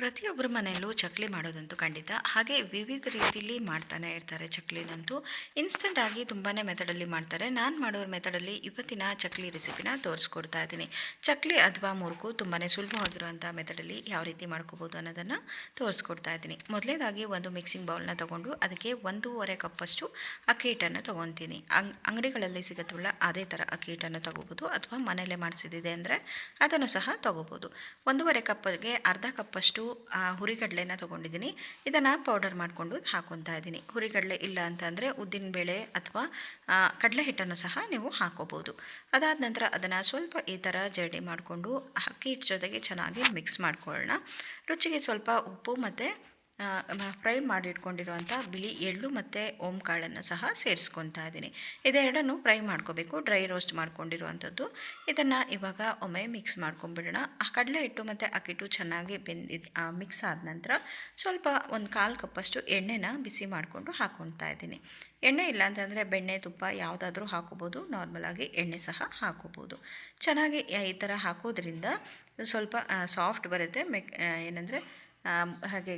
ಪ್ರತಿಯೊಬ್ಬರ ಮನೆಯಲ್ಲೂ ಚಕ್ಲಿ ಮಾಡೋದಂತೂ ಖಂಡಿತ. ಹಾಗೆ ವಿವಿಧ ರೀತಿಯಲ್ಲಿ ಮಾಡ್ತಾನೆ ಇರ್ತಾರೆ ಚಕ್ಲಿನಂತೂ. ಇನ್ಸ್ಟೆಂಟ್ ಆಗಿ ತುಂಬಾ ಮೆಥಡಲ್ಲಿ ಮಾಡ್ತಾರೆ. ನಾನು ಮಾಡೋ ಮೆಥಡಲ್ಲಿ ಇವತ್ತಿನ ಚಕ್ಲಿ ರೆಸಿಪಿನ ತೋರಿಸ್ಕೊಡ್ತಾ ಇದ್ದೀನಿ. ಚಕ್ಲಿ ಅಥವಾ ಮುರುಕು ತುಂಬಾ ಸುಲಭವಾಗಿರುವಂಥ ಮೆಥಡಲ್ಲಿ ಯಾವ ರೀತಿ ಮಾಡ್ಕೋಬೋದು ಅನ್ನೋದನ್ನು ತೋರಿಸ್ಕೊಡ್ತಾ ಇದ್ದೀನಿ. ಮೊದಲೇದಾಗಿ ಒಂದು ಮಿಕ್ಸಿಂಗ್ ಬೌಲ್ನ ತೊಗೊಂಡು ಅದಕ್ಕೆ ಒಂದೂವರೆ ಕಪ್ಪಷ್ಟು ಅಕ್ಕಿ ಹಿಟ್ಟನ್ನು ತೊಗೊತೀನಿ. ಅಂಗ್, ಅಂಗಡಿಗಳಲ್ಲಿ ಸಿಗುತ್ತಲ್ಲ ಅದೇ ಥರ ಅಕ್ಕಿ ಹಿಟ್ಟನ್ನು ತೊಗೋಬೋದು ಅಥವಾ ಮನೆಯಲ್ಲೇ ಮಾಡಿಸಿದ್ದಿದೆ ಅಂದರೆ ಅದನ್ನು ಸಹ ತೊಗೋಬೋದು. ಒಂದೂವರೆ ಕಪ್ಪಿಗೆ ಅರ್ಧ ಕಪ್ಪಷ್ಟು ಹುರಿಗಡಲೆನ ತೊಗೊಂಡಿದ್ದೀನಿ. ಇದನ್ನು ಪೌಡರ್ ಮಾಡಿಕೊಂಡು ಹಾಕೊತಾ ಇದ್ದೀನಿ. ಹುರಿಗಡಲೆ ಇಲ್ಲ ಅಂತಂದರೆ ಉದ್ದಿನಬೇಳೆ ಅಥವಾ ಕಡಲೆ ಹಿಟ್ಟನ್ನು ಸಹ ನೀವು ಹಾಕೋಬೋದು. ಅದಾದ ನಂತರ ಅದನ್ನು ಸ್ವಲ್ಪ ಈ ಥರ ಜರ್ಡಿ ಮಾಡಿಕೊಂಡು ಅಕ್ಕಿ ಹಿಟ್ಟು ಜೊತೆಗೆ ಚೆನ್ನಾಗಿ ಮಿಕ್ಸ್ ಮಾಡ್ಕೊಳ್ಳೋಣ. ರುಚಿಗೆ ಸ್ವಲ್ಪ ಉಪ್ಪು ಮತ್ತು ಫ್ರೈ ಮಾಡಿಟ್ಕೊಂಡಿರುವಂಥ ಬಿಳಿ ಎಳ್ಳು ಮತ್ತು ಓಂ ಕಾಳನ್ನು ಸಹ ಸೇರಿಸ್ಕೊತಾ ಇದ್ದೀನಿ. ಇದೆರಡನ್ನು ಫ್ರೈ ಮಾಡ್ಕೋಬೇಕು, ಡ್ರೈ ರೋಸ್ಟ್ ಮಾಡ್ಕೊಂಡಿರುವಂಥದ್ದು. ಇದನ್ನು ಇವಾಗ ಒಮ್ಮೆ ಮಿಕ್ಸ್ ಮಾಡ್ಕೊಂಬಿಡೋಣ. ಆ ಕಡಲೆ ಹಿಟ್ಟು ಮತ್ತು ಅಕ್ಕಿಟ್ಟು ಚೆನ್ನಾಗಿ ಬೆಂದಿದ್ ಮಿಕ್ಸ್ ಆದ ನಂತರ ಸ್ವಲ್ಪ ಒಂದು ಕಾಲು ಕಪ್ಪಷ್ಟು ಎಣ್ಣೆನ ಬಿಸಿ ಮಾಡಿಕೊಂಡು ಹಾಕ್ಕೊತಾ ಇದ್ದೀನಿ. ಎಣ್ಣೆ ಇಲ್ಲ ಅಂತಂದರೆ ಬೆಣ್ಣೆ, ತುಪ್ಪ ಯಾವುದಾದ್ರೂ ಹಾಕೋಬೋದು. ನಾರ್ಮಲಾಗಿ ಎಣ್ಣೆ ಸಹ ಹಾಕೋಬೋದು. ಚೆನ್ನಾಗಿ ಈ ಥರ ಹಾಕೋದ್ರಿಂದ ಸ್ವಲ್ಪ ಸಾಫ್ಟ್ ಬರುತ್ತೆ. ಮೆಕ್ ಏನಂದರೆ ಹಾಗೆ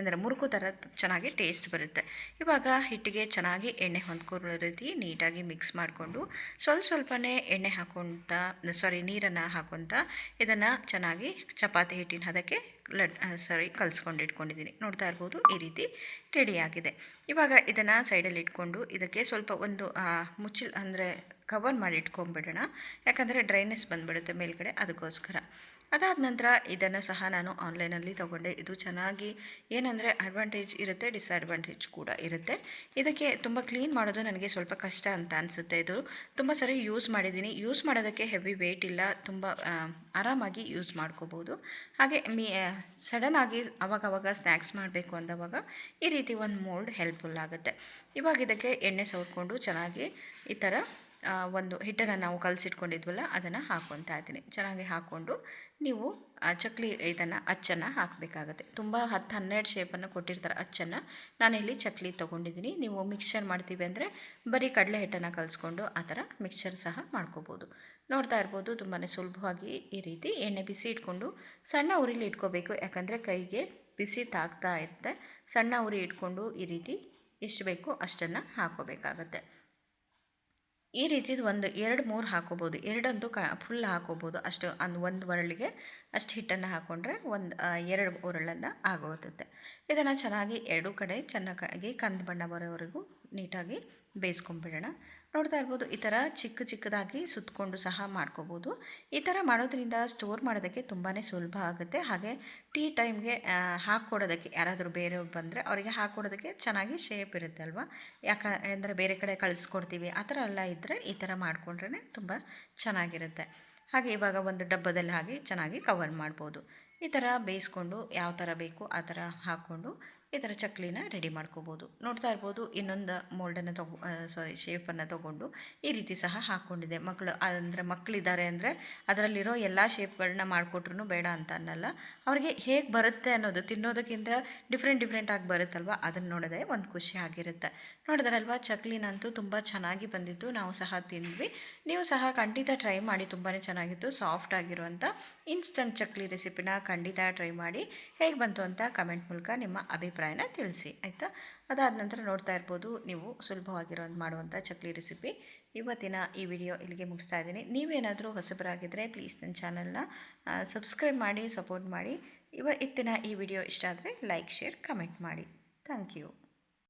ಅಂದರೆ ಮುರುಕು ಥರ ಚೆನ್ನಾಗಿ ಟೇಸ್ಟ್ ಬರುತ್ತೆ. ಇವಾಗ ಹಿಟ್ಟಿಗೆ ಚೆನ್ನಾಗಿ ಎಣ್ಣೆ ಹೊಂದ್ಕೊಳ್ಳೋ ರೀತಿ ನೀಟಾಗಿ ಮಿಕ್ಸ್ ಮಾಡಿಕೊಂಡು ಸ್ವಲ್ಪ ಸ್ವಲ್ಪನೇ ಎಣ್ಣೆ ಹಾಕೊತ ಸಾರಿ ನೀರನ್ನು ಹಾಕೊತ ಇದನ್ನು ಚೆನ್ನಾಗಿ ಚಪಾತಿ ಹಿಟ್ಟಿನ ಹದಕ್ಕೆ ಲಡ್ ಸಾರಿ ಕಲಿಸ್ಕೊಂಡು ಇಟ್ಕೊಂಡಿದ್ದೀನಿ. ನೋಡ್ತಾ ಇರ್ಬೋದು ಈ ರೀತಿ ರೆಡಿಯಾಗಿದೆ ಇವಾಗ ಇದನ್ನು ಸೈಡಲ್ಲಿ ಇಟ್ಕೊಂಡು ಇದಕ್ಕೆ ಸ್ವಲ್ಪ ಒಂದು ಮುಚ್ಚಿಲ್, ಅಂದರೆ ಕವರ್ ಮಾಡಿ ಇಟ್ಕೊಂಬಿಡೋಣ. ಯಾಕಂದರೆ ಡ್ರೈನೆಸ್ ಬಂದುಬಿಡುತ್ತೆ ಮೇಲ್ಗಡೆ ಅದಕ್ಕೋಸ್ಕರ. ಅದಾದ ನಂತರ ಇದನ್ನು ಸಹ ನಾನು ಆನ್ಲೈನಲ್ಲಿ ತಗೊಂಡೆ. ಇದು ಚೆನ್ನಾಗಿ ಏನಂದರೆ ಅಡ್ವಾಂಟೇಜ್ ಇರುತ್ತೆ ಡಿಸ್ಅಡ್ವಾಂಟೇಜ್ ಕೂಡ ಇರುತ್ತೆ. ಇದಕ್ಕೆ ತುಂಬ ಕ್ಲೀನ್ ಮಾಡೋದು ನನಗೆ ಸ್ವಲ್ಪ ಕಷ್ಟ ಅಂತ ಅನಿಸುತ್ತೆ ಇದು. ತುಂಬ ಸರಿ ಯೂಸ್ ಮಾಡಿದ್ದೀನಿ. ಯೂಸ್ ಮಾಡೋದಕ್ಕೆ ಹೆವಿ ವೇಟ್ ಇಲ್ಲ. ತುಂಬ ಆರಾಮಾಗಿ ಯೂಸ್ ಮಾಡ್ಕೋಬೋದು. ಹಾಗೆ ಮೀ ಸಡನ್ನಾಗಿ ಅವಾಗವಾಗ ಸ್ನ್ಯಾಕ್ಸ್ ಮಾಡಬೇಕು ಅಂದವಾಗ ಈ ರೀತಿ ಒಂದು ಮೋಲ್ಡ್ ಹೆಲ್ಪ್ಫುಲ್ ಆಗುತ್ತೆ. ಇವಾಗ ಇದಕ್ಕೆ ಎಣ್ಣೆ ಸವರ್ಕೊಂಡು ಚೆನ್ನಾಗಿ ಈ ಥರ ಒಂದು ಹಿಟ್ಟನ್ನು ನಾವು ಕಲಸಿಟ್ಕೊಂಡಿದ್ವಲ್ಲ, ಅದನ್ನು ಹಾಕ್ಕೊತಾ ಇದ್ದೀನಿ. ಚೆನ್ನಾಗಿ ಹಾಕ್ಕೊಂಡು ನೀವು ಚಕ್ಲಿ ಇದನ್ನು, ಅಚ್ಚನ್ನು ಹಾಕಬೇಕಾಗತ್ತೆ. ತುಂಬ ಹತ್ತು ಹನ್ನೆರಡು ಶೇಪನ್ನು ಕೊಟ್ಟಿರ್ತಾರೆ ಅಚ್ಚನ್ನು. ನಾನಿಲ್ಲಿ ಚಕ್ಲಿ ತೊಗೊಂಡಿದ್ದೀನಿ. ನೀವು ಮಿಕ್ಸ್ಚರ್ ಮಾಡ್ತೀವಿ ಅಂದರೆ ಬರೀ ಕಡಲೆ ಹಿಟ್ಟನ್ನು ಕಲಸ್ಕೊಂಡು ಆ ಥರ ಮಿಕ್ಸ್ಚರ್ ಸಹ ಮಾಡ್ಕೋಬೋದು. ನೋಡ್ತಾ ಇರ್ಬೋದು ತುಂಬಾ ಸುಲಭವಾಗಿ ಈ ರೀತಿ ಎಣ್ಣೆ ಬಿಸಿ ಇಟ್ಕೊಂಡು ಸಣ್ಣ ಉರಿಲಿ ಇಟ್ಕೋಬೇಕು. ಯಾಕಂದರೆ ಕೈಗೆ ಬಿಸಿ ತಾಗ್ತಾ ಇರುತ್ತೆ. ಸಣ್ಣ ಉರಿ ಇಟ್ಕೊಂಡು ಈ ರೀತಿ ಎಷ್ಟು ಬೇಕು ಅಷ್ಟನ್ನು ಹಾಕೋಬೇಕಾಗತ್ತೆ. ಈ ರೀತಿದು ಒಂದು ಎರಡು ಮೂರು ಹಾಕೋಬೋದು. ಎರಡಂತೂ ಕ ಫುಲ್ ಹಾಕೋಬೋದು. ಅಷ್ಟು ಒಂದು ಒಂದು ಒರಳಿಗೆ ಅಷ್ಟು ಹಿಟ್ಟನ್ನು ಹಾಕ್ಕೊಂಡ್ರೆ ಒಂದು ಎರಡು ಒರಳನ್ನು ಆಗೋಗುತ್ತೆ ಇದನ್ನು ಚೆನ್ನಾಗಿ ಎರಡೂ ಕಡೆ ಚೆನ್ನಾಗಿ ಕಂದು ಬಣ್ಣ ಬರೋವರೆಗೂ ನೀಟಾಗಿ ಬೇಯಿಸ್ಕೊಂಬಿಡೋಣ. ನೋಡ್ತಾ ಇರ್ಬೋದು, ಈ ಥರ ಚಿಕ್ಕ ಚಿಕ್ಕದಾಗಿ ಸುತ್ತಕೊಂಡು ಸಹ ಮಾಡ್ಕೋಬೋದು. ಈ ಥರ ಮಾಡೋದ್ರಿಂದ ಸ್ಟೋರ್ ಮಾಡೋದಕ್ಕೆ ತುಂಬಾ ಸುಲಭ ಆಗುತ್ತೆ. ಹಾಗೆ ಟೀ ಟೈಮ್ಗೆ ಹಾಕ್ಕೊಡೋದಕ್ಕೆ ಯಾರಾದರೂ ಬೇರೆಯವ್ರು ಬಂದರೆ ಅವರಿಗೆ ಹಾಕ್ಕೊಡೋದಕ್ಕೆ ಚೆನ್ನಾಗಿ ಶೇಪ್ ಇರುತ್ತೆ ಅಲ್ವಾ? ಯಾಕೆ, ಅಂದರೆ ಬೇರೆ ಕಡೆ ಕಳಿಸ್ಕೊಡ್ತೀವಿ, ಆ ಥರ ಎಲ್ಲ ಇದ್ದರೆ ಈ ಥರ ಮಾಡಿಕೊಂಡ್ರೆ ತುಂಬ ಚೆನ್ನಾಗಿರುತ್ತೆ. ಹಾಗೆ ಇವಾಗ ಒಂದು ಡಬ್ಬದಲ್ಲಿ ಹಾಕಿ ಚೆನ್ನಾಗಿ ಕವರ್ ಮಾಡ್ಬೋದು. ಈ ಥರ ಬೇಯಿಸ್ಕೊಂಡು ಯಾವ ಥರ ಬೇಕು ಆ ಥರ ಹಾಕ್ಕೊಂಡು ಈ ಥರ ಚಕ್ಲಿನ ರೆಡಿ ಮಾಡ್ಕೋಬೋದು. ನೋಡ್ತಾ ಇರ್ಬೋದು, ಇನ್ನೊಂದು ಮೋಲ್ಡನ್ನು ತಗೋ ಸಾರಿ ಶೇಪನ್ನು ತೊಗೊಂಡು ಈ ರೀತಿ ಸಹ ಹಾಕ್ಕೊಂಡಿದೆ ಮಕ್ಕಳು ಅಂದರೆ ಮಕ್ಕಳಿದ್ದಾರೆ ಅಂದರೆ ಅದರಲ್ಲಿರೋ ಎಲ್ಲ ಶೇಪ್ಗಳನ್ನ ಮಾಡಿಕೊಟ್ರು ಬೇಡ ಅಂತ ಅನ್ನಲ್ಲ. ಅವರಿಗೆ ಹೇಗೆ ಬರುತ್ತೆ ಅನ್ನೋದು ತಿನ್ನೋದಕ್ಕಿಂತ ಡಿಫ್ರೆಂಟ್ ಡಿಫ್ರೆಂಟ್ ಆಗಿ ಬರುತ್ತಲ್ವ? ಅದನ್ನು ನೋಡೋದೇ ಒಂದು ಖುಷಿ ಆಗಿರುತ್ತೆ. ನೋಡಿದ್ರಲ್ವ, ಚಕ್ಲಿನಂತೂ ತುಂಬ ಚೆನ್ನಾಗಿ ಬಂದಿತ್ತು. ನಾವು ಸಹ ತಿಂದ್ವಿ. ನೀವು ಸಹ ಖಂಡಿತ ಟ್ರೈ ಮಾಡಿ ತುಂಬಾ ಚೆನ್ನಾಗಿತ್ತು. ಸಾಫ್ಟ್ ಆಗಿರುವಂಥ ಇನ್ಸ್ಟಂಟ್ ಚಕ್ಲಿ ರೆಸಿಪಿನ ಖಂಡಿತ ಟ್ರೈ ಮಾಡಿ. ಹೇಗೆ ಬಂತು ಅಂತ ಕಮೆಂಟ್ ಮೂಲಕ ನಿಮ್ಮ ಅಭಿಪ್ರಾಯನ ತಿಳಿಸಿ, ಆಯಿತಾ? ಅದಾದ ನಂತರ ನೋಡ್ತಾ ಇರ್ಬೋದು, ನೀವು ಸುಲಭವಾಗಿರೋ ಮಾಡುವಂಥ ಚಕ್ಲಿ ರೆಸಿಪಿ. ಇವತ್ತಿನ ಈ ವಿಡಿಯೋ ಇಲ್ಲಿಗೆ ಮುಗಿಸ್ತಾ ಇದ್ದೀನಿ. ನೀವೇನಾದರೂ ಹೊಸಬರಾಗಿದ್ದರೆ ಪ್ಲೀಸ್ ನನ್ನ ಚಾನಲ್ನ ಸಬ್ಸ್ಕ್ರೈಬ್ ಮಾಡಿ, ಸಪೋರ್ಟ್ ಮಾಡಿ. ಇವ ಇತ್ತಿನ ಈ ವಿಡಿಯೋ ಇಷ್ಟ ಆದರೆ ಲೈಕ್, ಶೇರ್, ಕಮೆಂಟ್ ಮಾಡಿ. Thank you.